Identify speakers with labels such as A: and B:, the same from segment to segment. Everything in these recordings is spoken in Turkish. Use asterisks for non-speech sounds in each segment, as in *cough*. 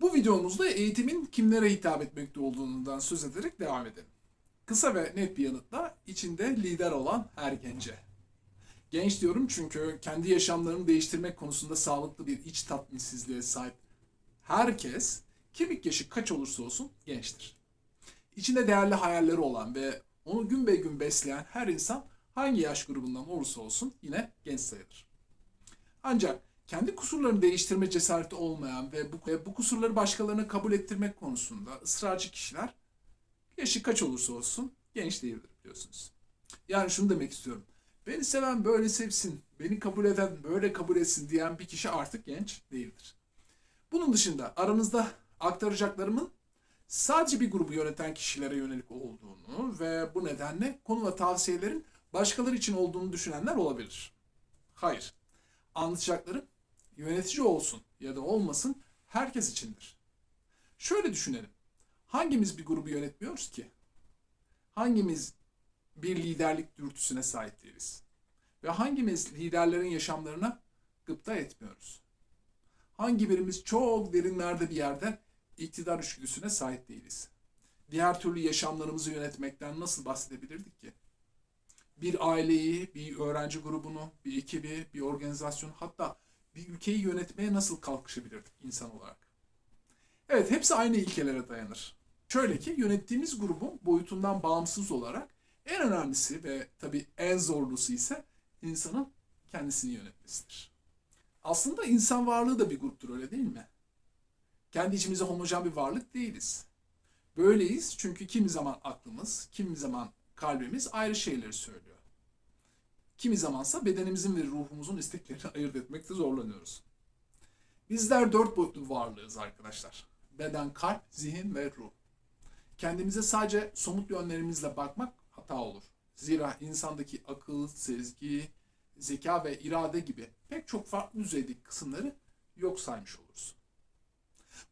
A: Bu videomuzda eğitimin kimlere hitap etmekte olduğundan söz ederek devam edelim. Kısa ve net bir yanıtla içinde lider olan her gence. Genç diyorum çünkü kendi yaşamlarını değiştirmek konusunda sağlıklı bir iç tatminsizliğe sahip herkes kimlik yaşı kaç olursa olsun gençtir. İçinde değerli hayalleri olan ve onu gün be gün besleyen her insan hangi yaş grubundan olursa olsun yine genç sayılır. Ancak kendi kusurlarını değiştirme cesareti olmayan ve bu, ve bu kusurları başkalarına kabul ettirmek konusunda ısrarcı kişiler yaşı kaç olursa olsun genç değildir biliyorsunuz. Yani şunu demek istiyorum. Beni seven böyle sevsin, beni kabul eden böyle kabul etsin diyen bir kişi artık genç değildir. Bunun dışında aranızda aktaracaklarımın sadece bir grubu yöneten kişilere yönelik olduğunu ve bu nedenle konu ve tavsiyelerin başkaları için olduğunu düşünenler olabilir. Hayır. Anlatacaklarım yönetici olsun ya da olmasın herkes içindir. Şöyle düşünelim. Hangimiz bir grubu yönetmiyoruz ki? Hangimiz bir liderlik dürtüsüne sahip değiliz? Ve hangimiz liderlerin yaşamlarına gıpta etmiyoruz? Hangi birimiz çok derinlerde bir yerde iktidar içgüdüsüne sahip değiliz? Diğer türlü yaşamlarımızı yönetmekten nasıl bahsedebilirdik ki? Bir aileyi, bir öğrenci grubunu, bir ekibi, bir organizasyonu hatta bir ülkeyi yönetmeye nasıl kalkışabilirdik insan olarak? Evet, hepsi aynı ilkelere dayanır. Şöyle ki yönettiğimiz grubun boyutundan bağımsız olarak en önemlisi ve tabii en zorlusu ise insanın kendisini yönetmesidir. Aslında insan varlığı da bir gruptur öyle değil mi? Kendi içimize homojen bir varlık değiliz. Böyleyiz çünkü kimi zaman aklımız, kimi zaman kalbimiz ayrı şeyleri söylüyor. Kimi zamansa bedenimizin ve ruhumuzun isteklerini *laughs* ayırt etmekte zorlanıyoruz. Bizler dört boyutlu varlığız arkadaşlar. Beden, kalp, zihin ve ruh. Kendimize sadece somut yönlerimizle bakmak hata olur. Zira insandaki akıl, sezgi, zeka ve irade gibi pek çok farklı düzeydeki kısımları yok saymış oluruz.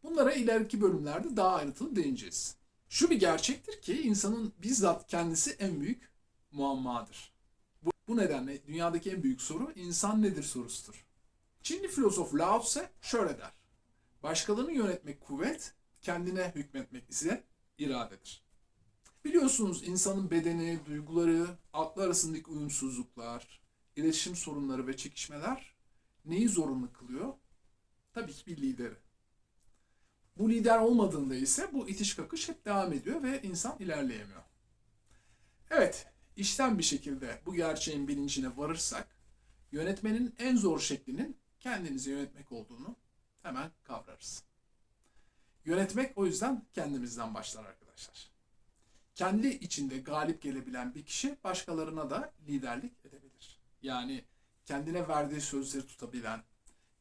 A: Bunlara ileriki bölümlerde daha ayrıntılı değineceğiz. Şu bir gerçektir ki insanın bizzat kendisi en büyük muammadır. Bu, nedenle dünyadaki en büyük soru insan nedir sorusudur. Çinli filozof Lao Tse şöyle der. Başkalarını yönetmek kuvvet, kendine hükmetmek ise iradedir. Biliyorsunuz insanın bedeni, duyguları, aklı arasındaki uyumsuzluklar, iletişim sorunları ve çekişmeler neyi zorunlu kılıyor? Tabii ki bir lideri. Bu lider olmadığında ise bu itiş kakış hep devam ediyor ve insan ilerleyemiyor. Evet, işten bir şekilde bu gerçeğin bilincine varırsak, yönetmenin en zor şeklinin kendinizi yönetmek olduğunu hemen kavrarız. Yönetmek o yüzden kendimizden başlar arkadaşlar. Kendi içinde galip gelebilen bir kişi başkalarına da liderlik edebilir. Yani kendine verdiği sözleri tutabilen,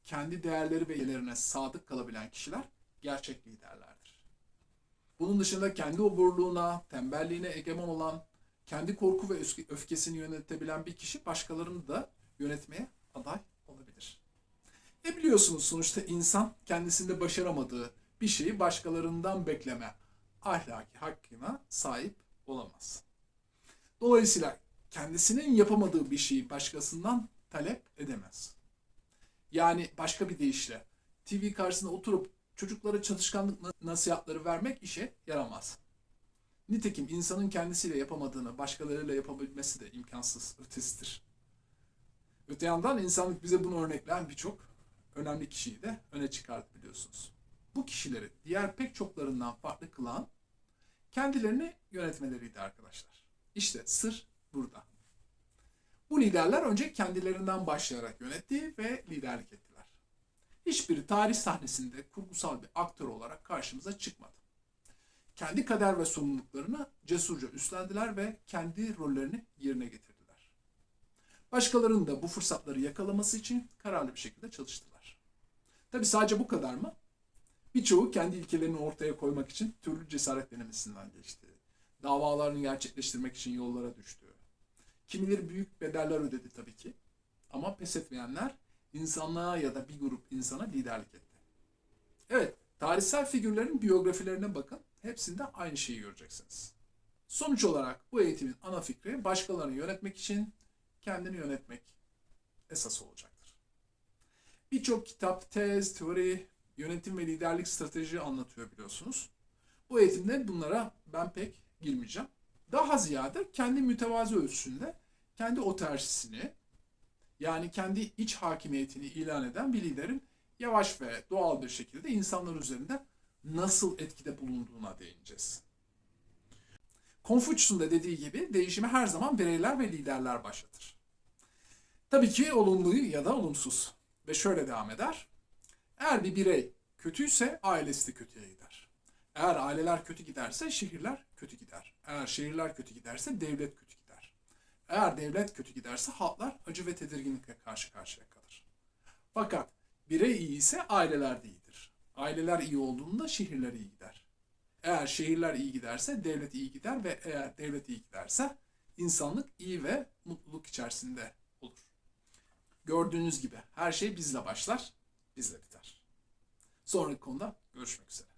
A: kendi değerleri ve ilkelerine sadık kalabilen kişiler gerçek liderlerdir. Bunun dışında kendi oburluğuna, tembelliğine egemen olan, kendi korku ve öfke- öfkesini yönetebilen bir kişi başkalarını da yönetmeye aday olabilir. E biliyorsunuz sonuçta insan kendisinde başaramadığı bir şeyi başkalarından bekleme ahlaki hakkına sahip olamaz. Dolayısıyla kendisinin yapamadığı bir şeyi başkasından talep edemez. Yani başka bir deyişle TV karşısında oturup çocuklara çalışkanlık na- nasihatleri vermek işe yaramaz. Nitekim insanın kendisiyle yapamadığını başkalarıyla yapabilmesi de imkansız ötesidir. Öte yandan insanlık bize bunu örnekleyen birçok önemli kişiyi de öne çıkardı biliyorsunuz. Bu kişileri diğer pek çoklarından farklı kılan kendilerini yönetmeleriydi arkadaşlar. İşte sır burada. Bu liderler önce kendilerinden başlayarak yönetti ve liderlik ettiler. Hiçbiri tarih sahnesinde kurgusal bir aktör olarak karşımıza çıkmadı. Kendi kader ve sorumluluklarını cesurca üstlendiler ve kendi rollerini yerine getirdiler. Başkalarının da bu fırsatları yakalaması için kararlı bir şekilde çalıştılar. Tabi sadece bu kadar mı? Birçoğu kendi ilkelerini ortaya koymak için türlü cesaret denemesinden geçti. Davalarını gerçekleştirmek için yollara düştü. Kimileri büyük bedeller ödedi tabii ki. Ama pes etmeyenler insanlığa ya da bir grup insana liderlik etti. Evet, tarihsel figürlerin biyografilerine bakın. Hepsinde aynı şeyi göreceksiniz. Sonuç olarak bu eğitimin ana fikri başkalarını yönetmek için kendini yönetmek esas olacaktır. Birçok kitap, tez, teori yönetim ve liderlik strateji anlatıyor biliyorsunuz. Bu eğitimde bunlara ben pek girmeyeceğim. Daha ziyade kendi mütevazi ölçüsünde kendi otersisini yani kendi iç hakimiyetini ilan eden bir liderin yavaş ve doğal bir şekilde insanlar üzerinde nasıl etkide bulunduğuna değineceğiz. Confucius'un da dediği gibi değişimi her zaman bireyler ve liderler başlatır. Tabii ki olumlu ya da olumsuz. Ve şöyle devam eder. Eğer bir birey kötüyse ailesi de kötüye gider. Eğer aileler kötü giderse şehirler kötü gider. Eğer şehirler kötü giderse devlet kötü gider. Eğer devlet kötü giderse halklar acı ve tedirginlikle karşı karşıya kalır. Fakat birey iyi ise aileler de iyidir. Aileler iyi olduğunda şehirler iyi gider. Eğer şehirler iyi giderse devlet iyi gider ve eğer devlet iyi giderse insanlık iyi ve mutluluk içerisinde olur. Gördüğünüz gibi her şey bizle başlar, bizle biter. Sonraki konuda görüşmek üzere.